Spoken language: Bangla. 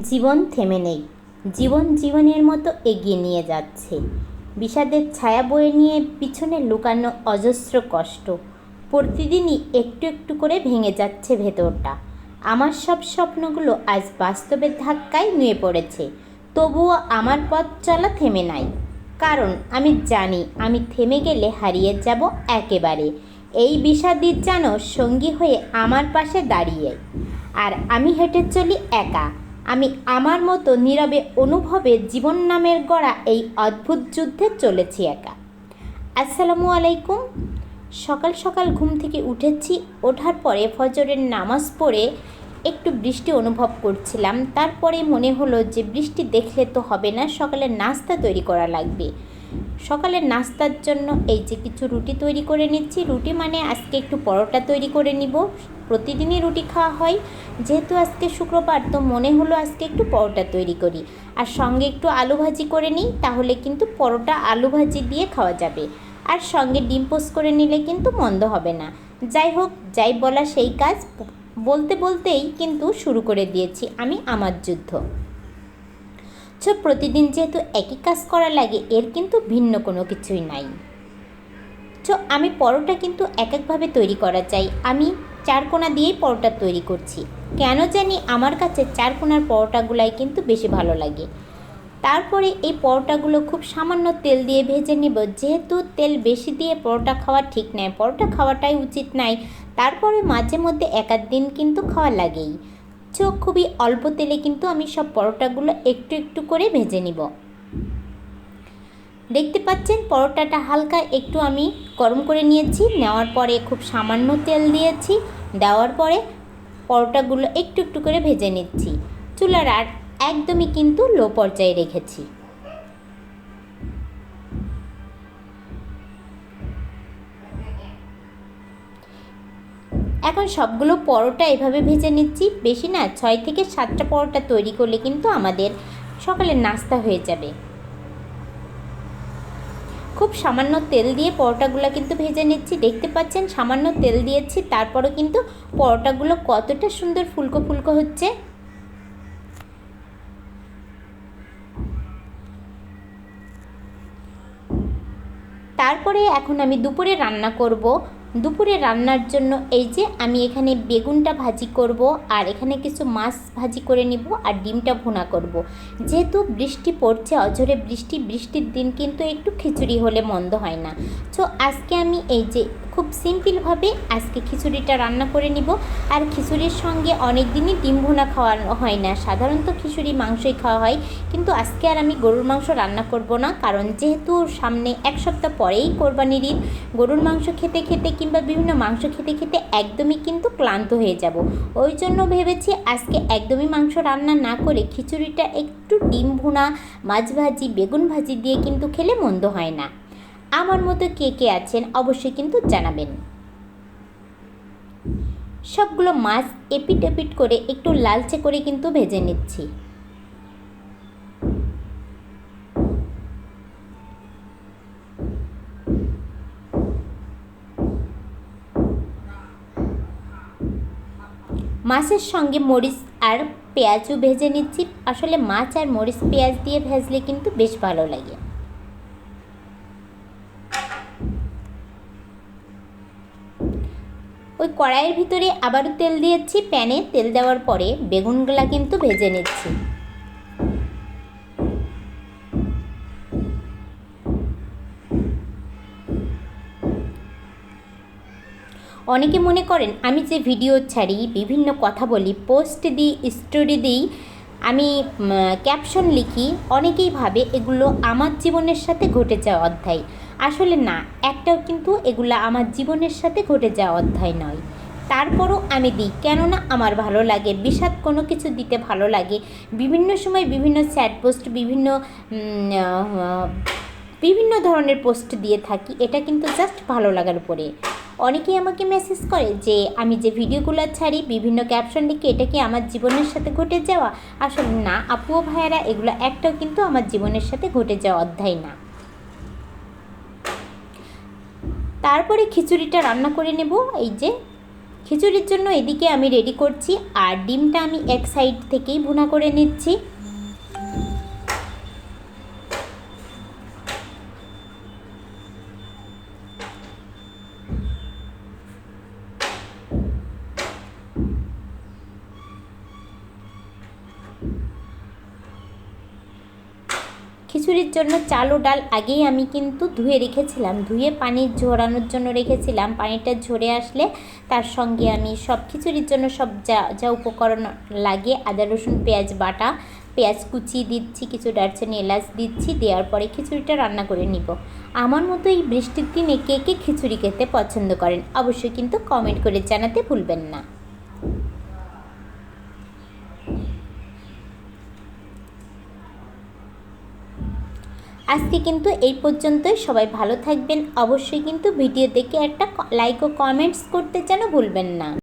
জীবন থেমে নেই। জীবন জীবনের মতো এগিয়ে নিয়ে যাচ্ছে। বিষাদের ছায়া বয়ে নিয়ে পিছনে লুকানো অজস্র কষ্ট। প্রতিদিনই একটু একটু করে ভেঙে যাচ্ছে ভেতরটা। আমার সব স্বপ্নগুলো আজ বাস্তবের ধাক্কায় নুয়ে পড়েছে। তবুও আমার পথ চলা থেমে নাই। কারণ আমি জানি আমি থেমে গেলে হারিয়ে যাব একেবারে। এই বিষাদির যেন সঙ্গী হয়ে আমার পাশে দাঁড়িয়ে। আর আমি হেঁটে চলি একা। আমি আমার মতো নীরবে অনুভবে জীবন নামের গড়া এই অদ্ভুত যুদ্ধে চলেছি একা। আসসালামু আলাইকুম। সকাল সকাল ঘুম থেকে উঠেছি, ওঠার পরে ফজরের নামাজ পড়ে একটু বৃষ্টি অনুভব করছিলাম। তারপরে মনে হলো যে বৃষ্টি দেখলে তো হবে না, সকালে নাস্তা তৈরি করা লাগবে। সকালের নাস্তার জন্য এই যে কিছু রুটি তৈরি করে নিচ্ছি। রুটি মানে আজকে একটু পরোটা তৈরি করে নিব। প্রতিদিনই রুটি খাওয়া হয়। যেহেতু আজকে শুক্রবার, তো মনে হলো আজকে একটু পরোটা তৈরি করি। আর সঙ্গে একটু আলু ভাজি করে নিই, তাহলে কিন্তু পরোটা আলু ভাজি দিয়ে খাওয়া যাবে। আর সঙ্গে ডিম পোস্ট করে নিলে কিন্তু মন্দ হবে না। যাই হোক, যাই বলা সেই কাজ, বলতে বলতেই কিন্তু শুরু করে দিয়েছি আমি আমার যুদ্ধ। ছো প্রতিদিন যেহেতু একই কাজ করা লাগে, এর কিন্তু ভিন্ন কোনো কিছুই নাই। তো আমি পরোটা কিন্তু এক একভাবে তৈরি করা চাই। আমি চারকোনা দিয়েই পরোটা তৈরি করছি। কেন জানি আমার কাছে চারকোনার পরোটাগুলাই কিন্তু বেশি ভালো লাগে। তারপরে এই পরোটাগুলো খুব সামান্য তেল দিয়ে ভেজে নিব। যেহেতু তেল বেশি দিয়ে পরোটা খাওয়া ঠিক নয় পরোটা খাওয়াটাই উচিত নাই। তারপরে মাঝে মধ্যে এক আধ দিন কিন্তু খাওয়া লাগেই। চোখ খুবই অল্প তেলে কিন্তু আমি সব পরোটাগুলো একটু একটু করে ভেজে নিব। দেখতে পাচ্ছেন, পরোটাটা হালকা একটু আমি গরম করে নিয়েছি, নেওয়ার পরে খুব সামান্য তেল দিয়েছি, দেওয়ার পরে পরোটাগুলো একটু একটু করে ভেজে নিচ্ছি। চুলার আর একদমই কিন্তু লো পর্যায়ে রেখেছি। এখন সবগুলো পরোটা এভাবে ভেজে নিচ্ছি। বেশি না, ছয় থেকে সাতটা পরোটা তৈরি করলে কিন্তু আমাদের সকালের নাস্তা হয়ে যাবে। খুব সামান্য তেল দিয়ে পরোটাগুলো কিন্তু ভেজে নিচ্ছি। দেখতে পাচ্ছেন, সামান্য তেল দিয়েছি, তারপরও কিন্তু পরোটাগুলো কতটা সুন্দর ফুলকো ফুলকো হচ্ছে। তারপরে এখন আমি দুপুরে রান্না করব। দুপুরে রান্নার জন্য এই যে আমি এখানে বেগুনটা ভাজি করব আর এখানে কিছু মাছ ভাজি করে নিব আর ডিমটা ভুনা করব। যেহেতু বৃষ্টি পড়ছে, অঝরে বৃষ্টি, বৃষ্টির দিন কিন্তু একটু খিচুড়ি হলে মন্দ হয় না তো আজকে আমি এই যে খুব সিম্পলভাবে আজকে খিচুড়িটা রান্না করে নিব। আর খিচুড়ির সঙ্গে অনেক দিনই ডিম ভুনা খাওয়া হয় না। সাধারণত খিচুড়ি মাংসই খাওয়া হয়। কিন্তু আজকে আর আমি গরুর মাংস রান্না করব না। কারণ যেহেতু সামনে এক সপ্তাহ পরেই কোরবানির ঈদ, গরুর মাংস খেতে খেতে কিংবা বিভিন্ন মাংস খেতে খেতে একদমই কিন্তু ক্লান্ত হয়ে যাব। ওই জন্য ভেবেছি আজকে একদমই মাংস রান্না না করে খিচুড়িটা একটু ডিম ভুনা, মাছ ভাজি, বেগুন ভাজি দিয়ে কিন্তু খেলে মন্দ হয় না। আমার মতো কে কে আছেন অবশ্যই কিন্তু জানাবেন। সবগুলো মাছ এপিট এপিট করে একটু লালচে করে কিন্তু ভেজে নিচ্ছি। মাছের সঙ্গে মরিচ আর পেঁয়াজও ভেজে নিচ্ছি। আসলে মাছ আর মরিচ পেঁয়াজ দিয়ে ভেজলে কিন্তু বেশ ভালো লাগে। ওই কড়াইয়ের ভিতরে আবারও তেল দিয়েছি, প্যানে তেল দেওয়ার পরে বেগুনগুলা কিন্তু ভেজে নিচ্ছি। অনেকে মনে করেন, আমি যে ভিডিও ছাড়ি, বিভিন্ন কথা বলি, পোস্ট দিই, স্টোরি দিই, আমি ক্যাপশন লিখি, অনেকেই ভাবে এগুলো আমার জীবনের সাথে ঘটে যাওয়া অধ্যায়। আসলে না, একটাও কিন্তু এগুলো আমার জীবনের সাথে ঘটে যাওয়া অধ্যায় নয়। তারপরও আমি দিই, কেননা আমার ভালো লাগে, বিষাদ কোনো কিছু দিতে ভালো লাগে। বিভিন্ন সময় বিভিন্ন স্যাড পোস্ট বিভিন্ন বিভিন্ন ধরনের পোস্ট দিয়ে থাকি, এটা কিন্তু জাস্ট ভালো লাগার উপরে। অনেকেই আমাকে মেসেজ করে যে, আমি যে ভিডিওগুলো ছাড়ি, বিভিন্ন ক্যাপশন লিখে এটা কি আমার জীবনের সাথে ঘটে যাওয়া? আসলে না আপুও ভাইয়েরা এগুলো একটাও কিন্তু আমার জীবনের সাথে ঘটে যাওয়া অধ্যায় না। তারপরে খিচুড়িটা রান্না করে নেব। এই যে খিচুড়ির জন্য এদিকে আমি রেডি করছি আর ডিমটা আমি এক সাইড থেকেই ভুনা করে নিচ্ছি। খিচুড়ির জন্য চাল ও ডাল আগেই আমি কিন্তু ধুয়ে রেখেছিলাম। ধুয়ে পানি ঝরানোর জন্য রেখেছিলাম। পানিটা ঝরে আসলে তার সঙ্গে আমি সব খিচুড়ির জন্য সব যা যা উপকরণ লাগে আদা, রসুন, পেঁয়াজ বাটা, পেঁয়াজ কুচি দিচ্ছি, কিছু দারচিনি, এলাচ দিচ্ছি, দেওয়ার পরে খিচুড়িটা রান্না করে নিব। আমার মতো এই বৃষ্টির দিনে কে কে খিচুড়ি খেতে পছন্দ করেন অবশ্যই কিন্তু কমেন্ট করে জানাতে ভুলবেন না। আজকে কিন্তু এই পর্যন্তই। সবাই ভালো থাকবেন। অবশ্যই কিন্তু ভিডিও দেখে একটা লাইক ও কমেন্টস করতে যেন ভুলবেন না।